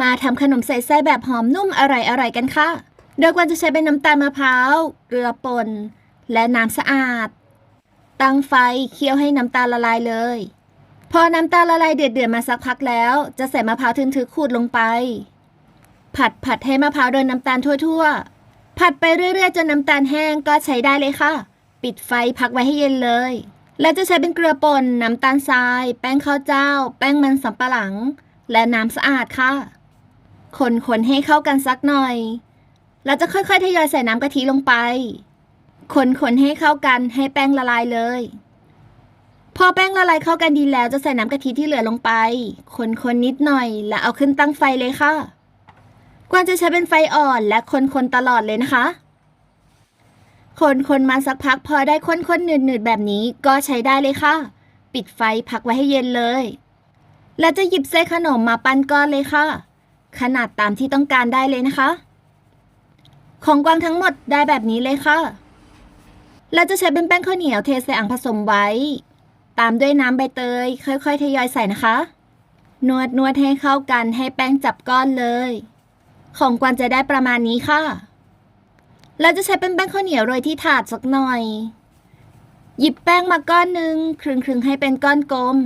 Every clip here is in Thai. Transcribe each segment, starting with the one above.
มาทำขนมใส่ไส้แบบหอมนุ่มอร่อยๆกันค่ะ โดยกวนจะใช้เป็นน้ำตาลมะพร้าว เกลือป่น และน้ำสะอาด ตั้งไฟเคี่ยวให้น้ำตาลละลายเลย พอน้ำตาลละลายเดือดๆมาสักพักแล้ว จะใส่มะพร้าวทึนทึกขูดลงไป ผัดผัดให้มะพร้าวโดนน้ำตาลทั่วๆ ผัดไปเรื่อยๆจนน้ำตาลแห้งก็ใช้ได้เลยค่ะ ปิดไฟพักไว้ให้เย็นเลย แล้วจะใช้เป็นเกลือป่น น้ำตาลทราย แป้งข้าวเจ้า แป้งมันสำปะหลัง และน้ำสะอาดค่ะ คนๆให้เข้ากันสักหน่อย เราจะค่อยๆทยอยใส่น้ำกะทิลงไป คนๆให้เข้ากันให้แป้งละลายเลย พอแป้งละลายเข้ากันดีแล้วจะใส่น้ำกะทิที่เหลือลงไป คนๆนิดหน่อย แล้วเอาขึ้นตั้งไฟเลยค่ะ กวาจะใช้เป็นไฟอ่อนและคนๆตลอดเลยนะคะ คนๆมาสักพักพอได้ข้นๆหนืดๆแบบนี้ก็ใช้ได้เลยค่ะ ปิดไฟพักไว้ให้เย็นเลย แล้วจะหยิบเส้นขนมมาปั้นก้อนเลยค่ะ ขนาดตามที่ต้องการได้เลยนะคะ ของกวางทั้งหมดได้แบบนี้เลยค่ะ เราจะใช้เป็นแป้งข้าวเหนียวเทใส่อ่างผสมไว้ ตามด้วยน้ำใบเตย ค่อยๆทยอยใส่นะคะ นวดนวดให้เข้ากันให้แป้งจับก้อนเลย ของกวางจะได้ประมาณนี้ค่ะ เราจะใช้เป็นแป้งข้าวเหนียวโรยที่ถาดสักหน่อย หยิบแป้งมาก้อนหนึ่งครึงๆให้เป็นก้อนกลม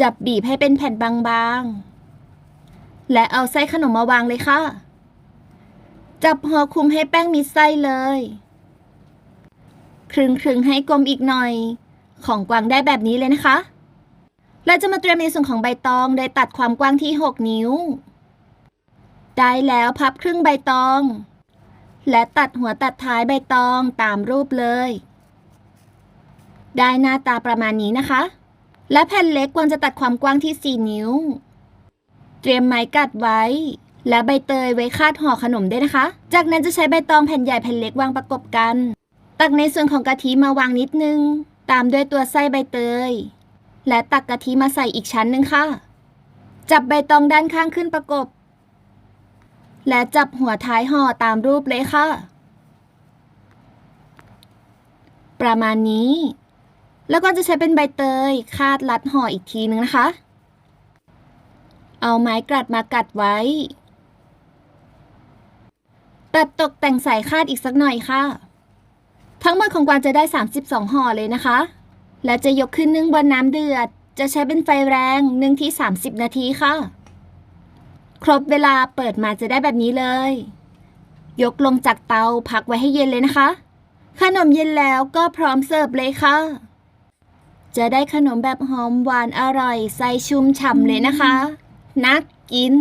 จับบีบให้เป็นแผ่นบางๆ และเอาไส้ขนมมาวางเลยค่ะ จับห่อคลุมให้แป้งมิดไส้เลย ครึงครึงให้กลมอีกหน่อย ของกวางได้แบบนี้เลยนะคะ เราจะมาเตรียมในส่วนของใบตองโดยตัดความกว้างที่ 6 นิ้ว ได้แล้วพับครึ่งใบตอง และตัดหัวตัดท้ายใบตองตามรูปเลย ได้หน้าตาประมาณนี้นะคะ และแผ่นเล็กควรจะตัดความกว้างที่ 4 นิ้ว เตรียมไม้กัดไว้ และใบเตยไว้คาดห่อขนมด้วยนะคะ จากนั้นจะใช้ใบตองแผ่นใหญ่แผ่นเล็กวางประกบกัน ตักในส่วนของกะทิมาวางนิดนึง ตามด้วยตัวไส้ใบเตย และตักกะทิมาใส่อีกชั้นหนึ่งค่ะ จับใบตองด้านข้างขึ้นประกบ และจับหัวท้ายห่อตามรูปเลยค่ะ ประมาณนี้ แล้วก็จะใช้เป็นใบเตยคาดรัดห่ออีกทีนึงนะคะ เอาไม้กลัดมากัดไว้ ตัดตกแต่งใส่คาดอีกสักหน่อยค่ะ ทั้งหมดของกวางจะได้ 32ห่อเลยนะคะ และจะยกขึ้นนึ่งบนน้ำเดือด จะใช้เป็นไฟแรงนึ่งที่ 30 นาทีค่ะ ครบเวลาเปิดมาจะได้แบบนี้เลย ยกลงจากเตาพักไว้ให้เย็นเลยนะคะ ขนมเย็นแล้วก็พร้อมเสิร์ฟเลยค่ะจะได้ขนมแบบหอมหวานอร่อยใส่ชุ่มฉ่ำเลยนะคะ นักกิน